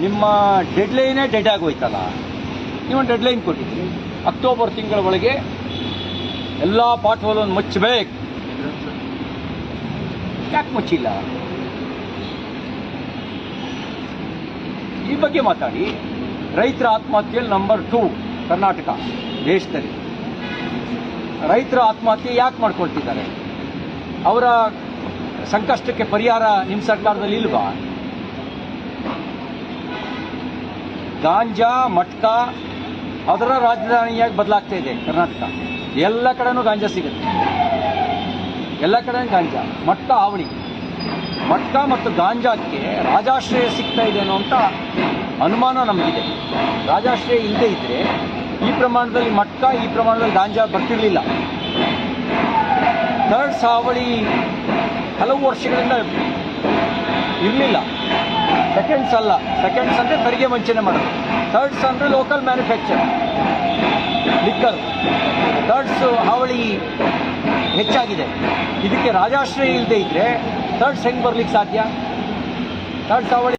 ನಿಮ್ಮ ಡೆಡ್ಲೈನೇ ಡೆಡ್ ಆಗೋಯ್ತಲ್ಲ? ನೀವು ಡೆಡ್ಲೈನ್ ಕೊಟ್ಟಿದ್ದೀರಿ. ಅಕ್ಟೋಬರ್ ತಿಂಗಳ ಒಳಗೆ ಎಲ್ಲ ಪಾಠವನ್ನು ಮುಚ್ಚಬೇಕು. ಯಾಕೆ ಮುಚ್ಚಿಲ್ಲ? ಈ ಬಗ್ಗೆ ಮಾತಾಡಿ. ರೈತರ ಆತ್ಮಹತ್ಯೆಯಲ್ಲಿ ನಂಬರ್ ಟೂ ಕರ್ನಾಟಕ ದೇಶದಲ್ಲಿ. ರೈತರ ಆತ್ಮಹತ್ಯೆ ಯಾಕೆ ಮಾಡ್ಕೊಳ್ತಿದ್ದಾರೆ? ಅವರ ಸಂಕಷ್ಟಕ್ಕೆ ಪರಿಹಾರ ನಿಮ್ಮ ಸರ್ಕಾರದಲ್ಲಿ ಇಲ್ವಾ? ಗಾಂಜಾ, ಮಟ್ಕಾ, ಅದರ ರಾಜಧಾನಿಯಾಗಿ ಬದಲಾಗ್ತಾ ಇದೆ ಕರ್ನಾಟಕ. ಎಲ್ಲ ಕಡೆನೂ ಗಾಂಜಾ ಸಿಗುತ್ತೆ. ಎಲ್ಲ ಕಡೆ ಗಾಂಜಾ, ಮಟ್ಕ, ಹಾವಳಿ. ಮಟ್ಕ ಮತ್ತು ಗಾಂಜಾಕ್ಕೆ ರಾಜಾಶ್ರಯ ಸಿಗ್ತಾ ಇದೆ ಅಂತ ಅನುಮಾನ ನಮಗಿದೆ. ರಾಜಾಶ್ರಯ ಇಲ್ಲದೆ ಇದ್ದರೆ ಈ ಪ್ರಮಾಣದಲ್ಲಿ ಮಟ್ಕ, ಈ ಪ್ರಮಾಣದಲ್ಲಿ ಗಾಂಜಾ ಬರ್ತಿರಲಿಲ್ಲ. ಥರ್ಡ್ ಸಾವಳಿ ಹಲವು ವರ್ಷಗಳಿಂದ ಇರಲಿಲ್ಲ. ಸೆಕೆಂಡ್ಸ್ ಅಲ್ಲ. ಸೆಕೆಂಡ್ಸ್ ಅಂದರೆ ತೆರಿಗೆ ವಂಚನೆ ಮಾಡೋದು. ಥರ್ಡ್ಸ್ ಅಂದರೆ ಲೋಕಲ್ ಮ್ಯಾನುಫ್ಯಾಕ್ಚರ್ ಲಿಕ್ಕರ್ ಥರ್ಡ್ಸ್ ಹಾವಳಿ ಹೆಚ್ಚಾಗಿದೆ. ಇದಕ್ಕೆ ರಾಜಾಶ್ರಯ ಇಲ್ಲದೆ ಇದ್ದರೆ ಥರ್ಡ್ಸ್ ಹೆಂಗೆ ಬರ್ಲಿಕ್ಕೆ ಸಾಧ್ಯ? ಥರ್ಡ್ಸ್ ಹಾವಳಿ